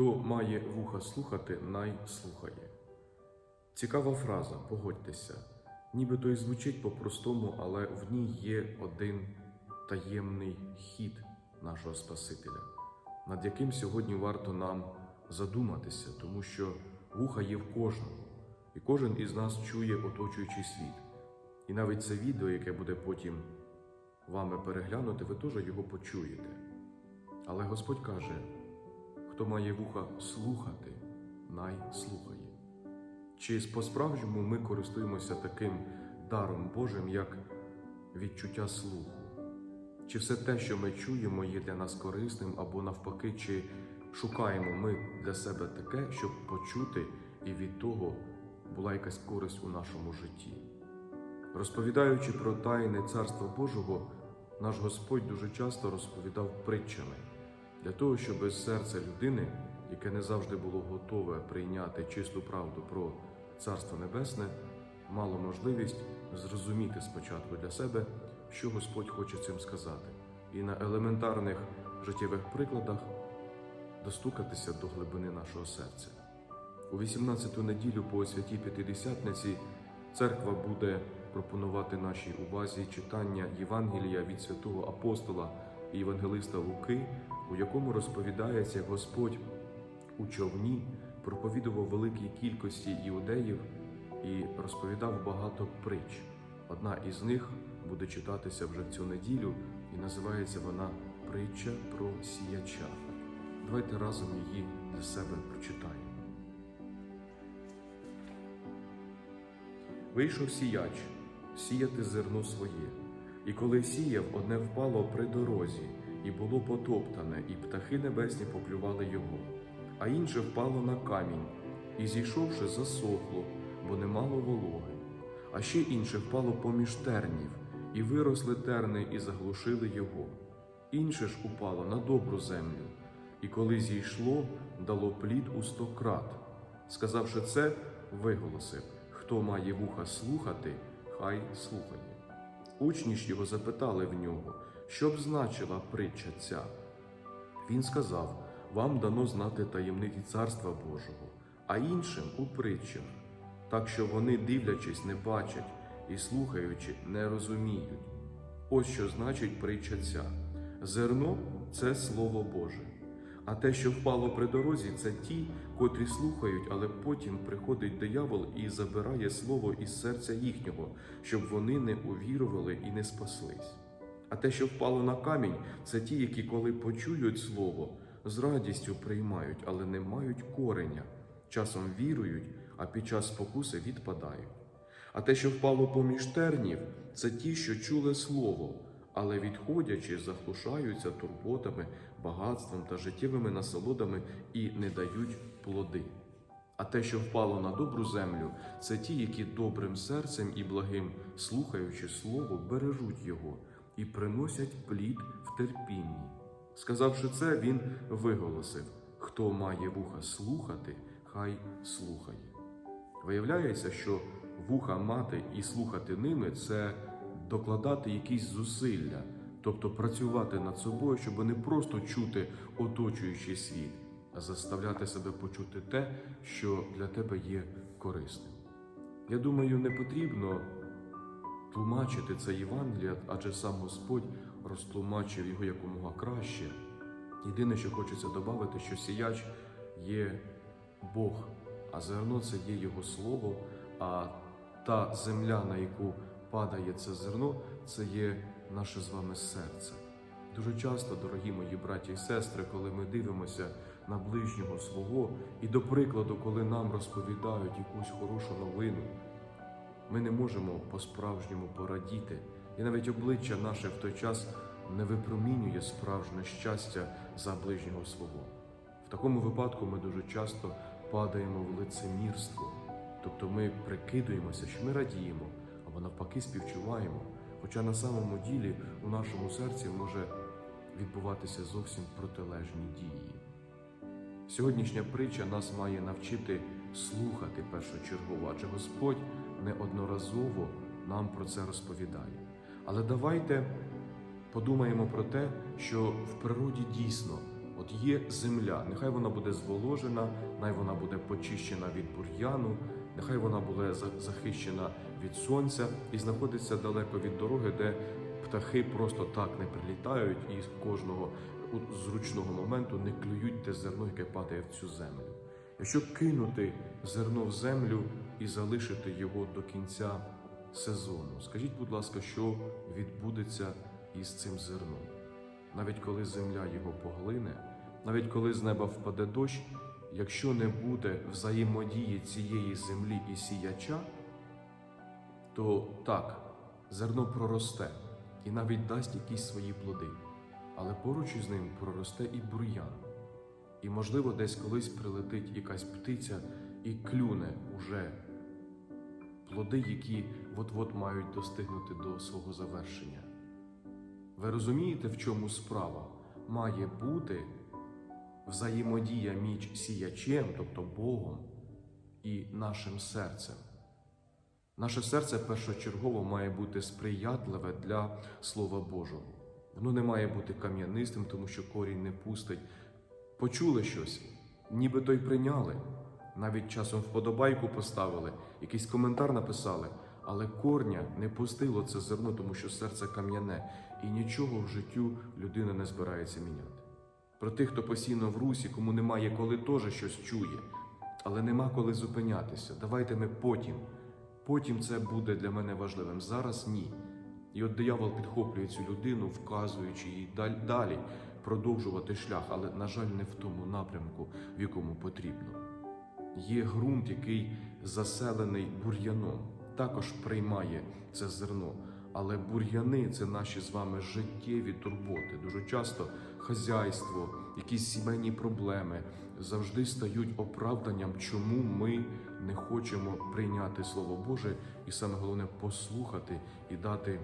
Хто має вуха слухати, най слухає. Цікава фраза, погодьтеся, нібито й звучить по-простому, але в ній є один таємний хід нашого Спасителя, над яким сьогодні варто нам задуматися, тому що вуха є в кожному, і кожен із нас чує оточуючий світ. І навіть це відео, яке буде потім вами переглянути, ви теж його почуєте. Але Господь каже, хто має вуха слухати, най слухає. Чи по-справжньому ми користуємося таким даром Божим, як відчуття слуху? Чи все те, що ми чуємо, є для нас корисним, або навпаки, чи шукаємо ми для себе таке, щоб почути, і від того була якась користь у нашому житті? Розповідаючи про тайне Царства Божого, наш Господь дуже часто розповідав притчами для того, щоб серце людини, яке не завжди було готове прийняти чисту правду про Царство Небесне, мало можливість зрозуміти спочатку для себе, що Господь хоче цим сказати, і на елементарних життєвих прикладах достукатися до глибини нашого серця. У 18-ту неділю по святій П'ятидесятниці церква буде пропонувати нашій увазі читання Євангелія від святого апостола і євангелиста Луки, у якому розповідається, Господь у човні проповідував великій кількості іудеїв і розповідав багато притч. Одна із них буде читатися вже в цю неділю, і називається вона Притча про сіяча. Давайте разом її для себе прочитаємо. Вийшов сіяч сіяти зерно своє, і коли сіяв, одне впало при дорозі, і було потоптане, і птахи небесні поклювали його, а інше впало на камінь, і зійшовши, засохло, бо не мало вологи. А ще інше впало поміж тернів, і виросли терни, і заглушили його. Інше ж упало на добру землю, і коли зійшло, дало плід у сто крат. Сказавши це, виголосив: Хто має вуха слухати, хай слухає. Учні ж його запитали в нього, що б значила притча ця. Він сказав: Вам дано знати таємниці Царства Божого, а іншим у притчах, так що вони, дивлячись, не бачать і слухаючи, не розуміють. Ось що значить притча ця. Зерно це Слово Боже. А те, що впало при дорозі, це ті, котрі слухають, але потім приходить диявол і забирає слово із серця їхнього, щоб вони не увірували і не спаслись. А те, що впало на камінь, це ті, які, коли почують слово, з радістю приймають, але не мають кореня, часом вірують, а під час спокуси відпадають. А те, що впало поміж тернів, це ті, що чули слово, але відходячи, заглушаються турботами, багатством та життєвими насолодами і не дають плоди. А те, що впало на добру землю, це ті, які добрим серцем і благим, слухаючи слово, бережуть його і приносять плід в терпінні. Сказавши це, він виголосив: хто має вуха слухати, хай слухає. Виявляється, що вуха мати і слухати ними це докладати якісь зусилля, тобто працювати над собою, щоб не просто чути оточуючий світ, а заставляти себе почути те, що для тебе є корисним. Я думаю, не потрібно тлумачити це Євангелія, адже сам Господь розтлумачив його якомога краще. Єдине, що хочеться додати, що сіяч є Бог, а зерно це є Його Слово, а та земля, на яку падає це зерно, це є наше з вами серце. Дуже часто, дорогі мої браті і сестри, коли ми дивимося на ближнього свого, і до прикладу, коли нам розповідають якусь хорошу новину, ми не можемо по-справжньому порадіти, і навіть обличчя наше в той час не випромінює справжнє щастя за ближнього свого. В такому випадку ми дуже часто падаємо в лицемірство, тобто ми прикидуємося, що ми радіємо, або навпаки співчуваємо, хоча на самому ділі у нашому серці може відбуватися зовсім протилежні дії. Сьогоднішня притча нас має навчити слухати першочергово, адже Господь неодноразово нам про це розповідає. Але давайте подумаємо про те, що в природі дійсно От є земля, нехай вона буде зволожена, нехай вона буде почищена від бур'яну, нехай вона буде захищена від сонця і знаходиться далеко від дороги, де птахи просто так не прилітають і з кожного зручного моменту не клюють те зерно, яке падає в цю землю. Якщо кинути зерно в землю і залишити його до кінця сезону, скажіть, будь ласка, що відбудеться із цим зерном? Навіть коли земля його поглине, навіть коли з неба впаде дощ, якщо не буде взаємодії цієї землі і сіяча, то так, зерно проросте і навіть дасть якісь свої плоди, але поруч із ним проросте і бур'ян. І, можливо, десь колись прилетить якась птиця і клюне уже плоди, які от-от мають достигнути до свого завершення. Ви розумієте, в чому справа? Має бути взаємодія між сіячем, тобто Богом, і нашим серцем. Наше серце першочергово має бути сприятливе для Слова Божого. Воно не має бути кам'янистим, тому що корінь не пустить. Почули щось, ніби то й прийняли. Навіть часом вподобайку поставили, якийсь коментар написали, але корня не пустило це зерно, тому що серце кам'яне, і нічого в життю людина не збирається міняти. Про тих, хто постійно в русі, кому немає коли теж щось чує, але нема коли зупинятися. Давайте ми потім. Потім це буде для мене важливим. Зараз ні. І от диявол підхоплює цю людину, вказуючи їй далі продовжувати шлях, але, на жаль, не в тому напрямку, в якому потрібно. Є ґрунт, який заселений бур'яном, також приймає це зерно. Але бур'яни це наші з вами життєві турботи. Дуже часто хазяйство, якісь сімейні проблеми завжди стають оправданням, чому ми не хочемо прийняти Слово Боже і саме головне послухати і дати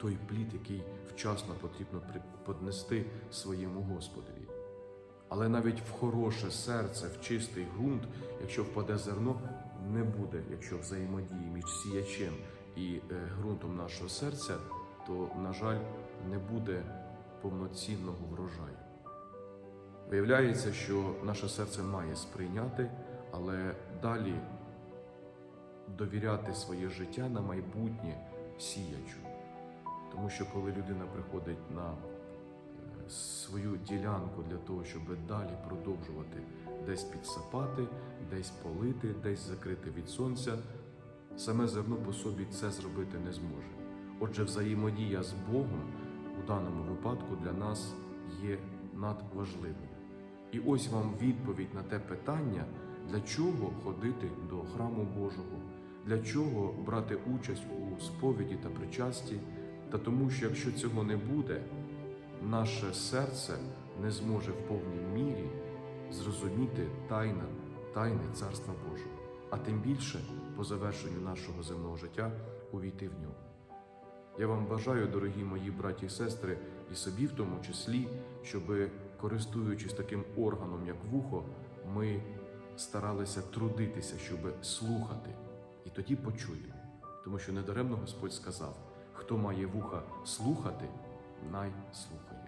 той плід, який вчасно потрібно поднести своєму Господові. Але навіть в хороше серце, в чистий ґрунт, якщо впаде зерно, не буде, якщо взаємодії між сіячем і е, ґрунтом нашого серця, то, на жаль, не буде повноцінного врожаю. Виявляється, що наше серце має сприйняти, але далі довіряти своє життя на майбутнє сіячу. Тому що коли людина приходить на свою ділянку для того, щоб далі продовжувати десь підсапати, десь полити, десь закрити від сонця, саме зерно по собі це зробити не зможе. Отже, взаємодія з Богом у даному випадку для нас є надважливою. І ось вам відповідь на те питання, для чого ходити до храму Божого, для чого брати участь у сповіді та причасті, та тому, що якщо цього не буде, наше серце не зможе в повній мірі зрозуміти тайна, тайни Царства Божого, а тим більше по завершенню нашого земного життя увійти в нього. Я вам бажаю, дорогі мої браті і сестри, і собі в тому числі, щоб, користуючись таким органом, як вухо, ми старалися трудитися, щоб слухати, і тоді почуємо. Тому що недаремно Господь сказав: хто має вуха слухати, най слухає.